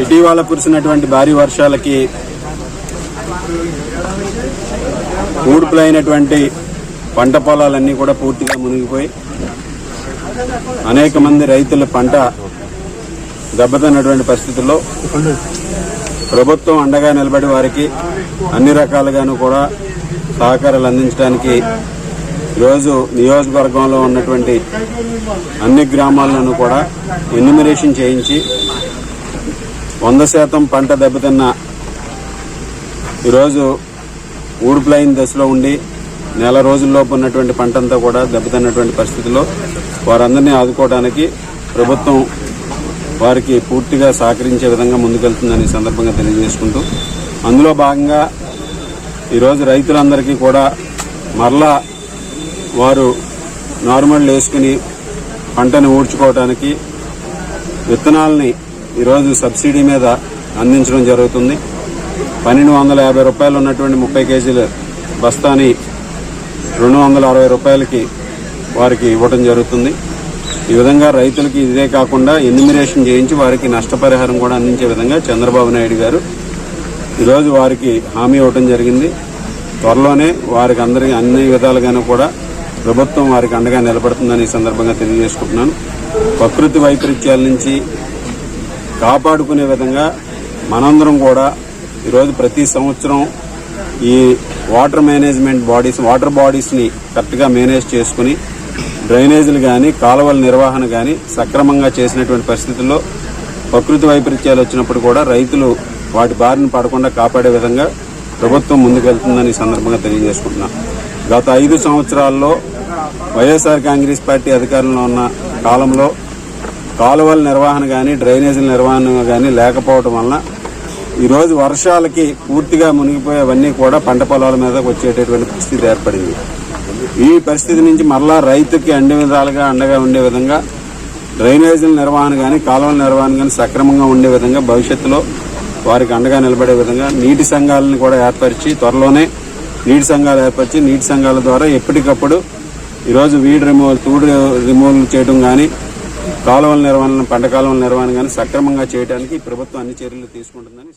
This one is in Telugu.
ఇటీవల కురిసినటువంటి భారీ వర్షాలకి ఊడుపులైనటువంటి పంట పొలాలన్నీ కూడా పూర్తిగా మునిగిపోయి అనేక మంది రైతుల పంట దెబ్బతిన్నటువంటి పరిస్థితుల్లో ప్రభుత్వం అండగా నిలబడి వారికి అన్ని రకాలుగాను కూడా సహకారాలు అందించడానికి ఈరోజు నియోజకవర్గంలో ఉన్నటువంటి అన్ని గ్రామాలను కూడా ఎన్యుమినేషన్ చేయించి వంద శాతం పంట దెబ్బతిన్న ఈరోజు ఊడుపులైన దశలో ఉండి నెల రోజుల్లోపు ఉన్నటువంటి పంట అంతా కూడా దెబ్బతిన్నటువంటి పరిస్థితిలో వారందరినీ ఆదుకోవడానికి ప్రభుత్వం వారికి పూర్తిగా సహకరించే విధంగా ముందుకెళ్తుందని సందర్భంగా తెలియజేసుకుంటూ అందులో భాగంగా ఈరోజు రైతులందరికీ కూడా మరలా వారు నార్మల్ వేసుకుని పంటను ఊడ్చుకోవడానికి విత్తనాలని ఈరోజు సబ్సిడీ మీద అందించడం జరుగుతుంది. పన్నెండు వందల యాభై రూపాయలు ఉన్నటువంటి ముప్పై కేజీల బస్తాని రెండు వందల అరవై రూపాయలకి వారికి ఇవ్వడం జరుగుతుంది. ఈ విధంగా రైతులకి ఇదే కాకుండా ఎన్యుమినేషన్ చేయించి వారికి నష్టపరిహారం కూడా అందించే విధంగా చంద్రబాబు నాయుడు గారు ఈరోజు వారికి హామీ ఇవ్వడం జరిగింది. త్వరలోనే వారికి అందరికీ అన్ని విధాలుగాను కూడా ప్రభుత్వం వారికి అండగా నిలబడుతుందని ఈ సందర్భంగా తెలియజేసుకుంటున్నాను. ప్రకృతి వైపరీత్యాల నుంచి కాపాడుకునే విధంగా మనందరం కూడా ఈరోజు ప్రతి సంవత్సరం ఈ వాటర్ మేనేజ్మెంట్ బాడీస్ వాటర్ బాడీస్ని కరెక్ట్గా మేనేజ్ చేసుకుని డ్రైనేజీలు కానీ కాలువల నిర్వహణ కానీ సక్రమంగా చేసినటువంటి పరిస్థితుల్లో ప్రకృతి వైపరీత్యాలు వచ్చినప్పుడు కూడా రైతులు వాటి బారిన పడకుండా కాపాడే విధంగా ప్రభుత్వం ముందుకెళ్తుందని ఈ సందర్భంగా తెలియజేసుకుంటున్నాం గత ఐదు సంవత్సరాల్లో వైఎస్ఆర్ కాంగ్రెస్ పార్టీ అధికారంలో ఉన్న కాలంలో కాలువల నిర్వహణ కానీ డ్రైనేజీల నిర్వహణ కానీ లేకపోవడం వలన ఈరోజు వర్షాలకి పూర్తిగా మునిగిపోయేవన్నీ కూడా పంట పొలాల మీద వచ్చేటటువంటి పరిస్థితి ఏర్పడింది. ఈ పరిస్థితి నుంచి మరలా రైతుకి అన్ని విధాలుగా అండగా ఉండే విధంగా డ్రైనేజీల నిర్వహణ కానీ కాలువల నిర్వహణ కానీ సక్రమంగా ఉండే విధంగా భవిష్యత్తులో వారికి అండగా నిలబడే విధంగా నీటి సంఘాలను కూడా ఏర్పరిచి త్వరలోనే నీటి సంఘాలు ఏర్పరిచి నీటి సంఘాల ద్వారా ఎప్పటికప్పుడు ఈరోజు వీడ్ రిమూవల్ తూడు రిమూవల్ చేయడం కానీ కాలువల నిర్వహణ పంట కాలువల నిర్వహణ కానీ సక్రమంగా చేయడానికి ప్రభుత్వం అన్ని చర్యలు తీసుకుంటుందని